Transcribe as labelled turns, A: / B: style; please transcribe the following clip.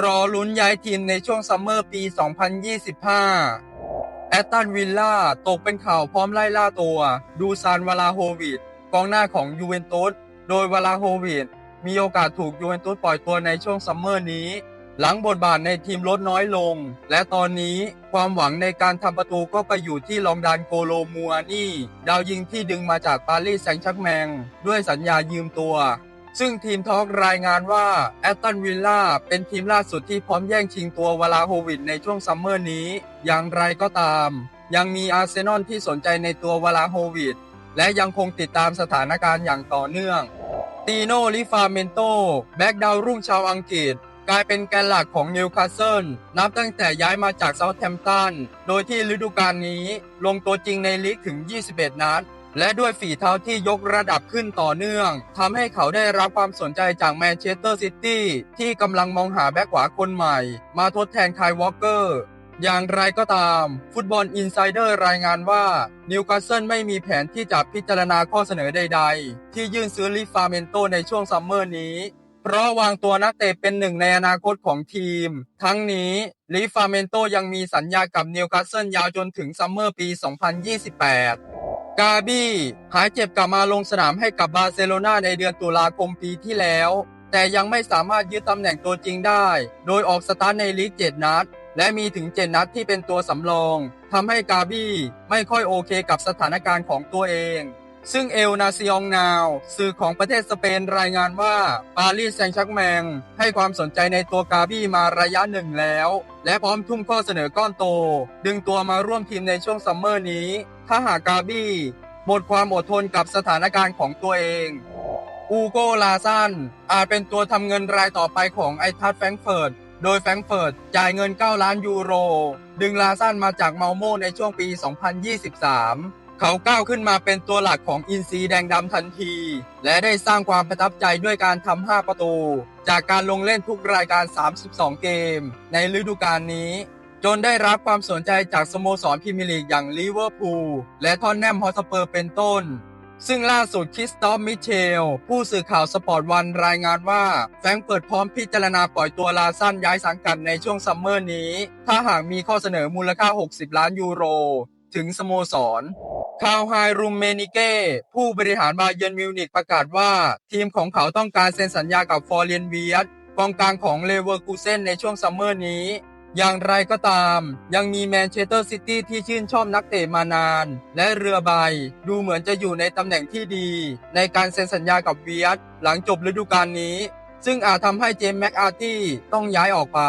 A: รอลุ้นย้ายทีมในช่วงซัมเมอร์ปี 2025 แอตตันวิลล่าตกเป็นข่าวพร้อมไล่ล่าตัว ดูซานวลาโฮวิดกองหน้าของยูเวนตุส โดยวลาโฮวิดมีโอกาสถูกยูเวนตุสปล่อยตัวในช่วงซัมเมอร์นี้ หลังบทบาทในทีมลดน้อยลง และตอนนี้ความหวังในการทำประตูก็ไปอยู่ที่ลองดานโกโลมัวนี่ ดาวยิงที่ดึงมาจากปารีสแซงต์แชักแมงด้วยสัญญายืมตัว ซึ่งทีมทอล์กรายงานว่าแอตตันวิลล่าเป็นทีมล่าสุดที่พร้อมแย่งชิงตัววลาโฮวิดในช่วงซัมเมอร์นี้ อย่างไรก็ตาม ยังมีอาร์เซนอลที่สนใจในตัววลาโฮวิดและยังคงติดตามสถานการณ์อย่างต่อเนื่องตีโนลิฟาเมนโตแบ็กดาวรุ่งชาวอังกฤษ กลายเป็นแกนหลักของนิวคาสเซิลนับตั้งแต่ย้ายมาจากเซาท์แฮมป์ตันโดยที่ฤดูกาลนี้ลงตัวจริงในลีกถึง 21 นัด และด้วยฝีเท้าที่ยกระดับขึ้นต่อเนื่องทำให้เขาได้รับความสนใจจากแมนเชสเตอร์ซิตี้ที่กำลังมองหาแบ็กขวาคนใหม่ มาทดแทนคายวอลเกอร์อย่างไรก็ตาม ฟุตบอลอินไซเดอร์รายงานว่านิวคาสเซิลไม่มีแผนที่จะพิจารณาข้อเสนอใดๆ ที่ยื่นซื้อลิฟาเมนโตในช่วงซัมเมอร์นี้ เพราะวางตัวนักเตะเป็นหนึ่งในอนาคตของทีม ทั้งนี้ลิฟาเมนโตยังมีสัญญากับนิวคาสเซิลยาวจนถึงซัมเมอร์ปี 2028 กาบี้หายเจ็บกลับมาลงสนามให้กับบาร์เซโลนาในเดือนตุลาคมปีที่แล้ว แต่ยังไม่สามารถยึดตำแหน่งตัวจริงได้ โดยออกสตาร์ทในลีก 7 นัด และมีถึง 7 นัดที่เป็นตัวสำรองทำให้กาบี้ไม่ค่อยโอเคกับสถานการณ์ของตัวเอง ซึ่งเอลนาซิองนาว สื่อของประเทศสเปนรายงานว่าปารีสแซงต์แชักแมง ให้ความสนใจในตัวกาบี้มาระยะหนึ่งแล้ว และพร้อมทุ่มข้อเสนอก้อนโต ดึงตัวมาร่วมทีมในช่วงซัมเมอร์นี้ ถ้าหากกาบี้หมดความอดทนกับสถานการณ์ของตัวเองอูโกลาซันอาจเป็นตัวทำเงินรายต่อไปของไอทัสแฟรงเฟิร์ตโดยแฟรงเฟิร์ตจ่ายเงิน 9 ล้านยูโร ดึงลาซันมาจากเมาโมในช่วงปี 2023 เขาก้าวขึ้นมาเป็นตัวหลักของอินซีแดงดำทันที และได้สร้างความประทับใจด้วยการทำ 5 ประตู จากการลงเล่นทุกรายการ 32 เกม ในฤดูกาลนี้ จนได้รับความสนใจจากสโมสรพรีเมียร์ลีกอย่างลิเวอร์พูลและทอนแนมฮอสเปอร์เป็นต้น ซึ่งล่าสุดคริสตอฟมิเชล ผู้สื่อข่าวสปอร์ตวันรายงานว่าแฟงเปิดพร้อมพิจารณาปล่อยตัวลาซันย้ายสังกัดในช่วงซัมเมอร์นี้ ถ้าหากมีข้อเสนอมูลค่า 60 ล้านยูโร ถึงสโมสร คาวไฮรูมเมนิเก้ ผู้บริหารบาเยิร์นมิวนิกประกาศว่า ทีมของเขาต้องการเซ็นสัญญากับฟอร์เรียนเวียตกองกลางของเลเวอร์คูเซนในช่วงซัมเมอร์นี้ อย่างไรก็ตาม ยังมีแมนเชสเตอร์ซิตี้ที่ชื่นชอบนักเตะมานาน และเรือใบ ดูเหมือนจะอยู่ในตำแหน่งที่ดี ในการเซ็นสัญญากับเวียตหลังจบฤดูกาลนี้ ซึ่งอาจทำให้เจมส์แม็กอาร์ตี้ต้องย้ายออกไป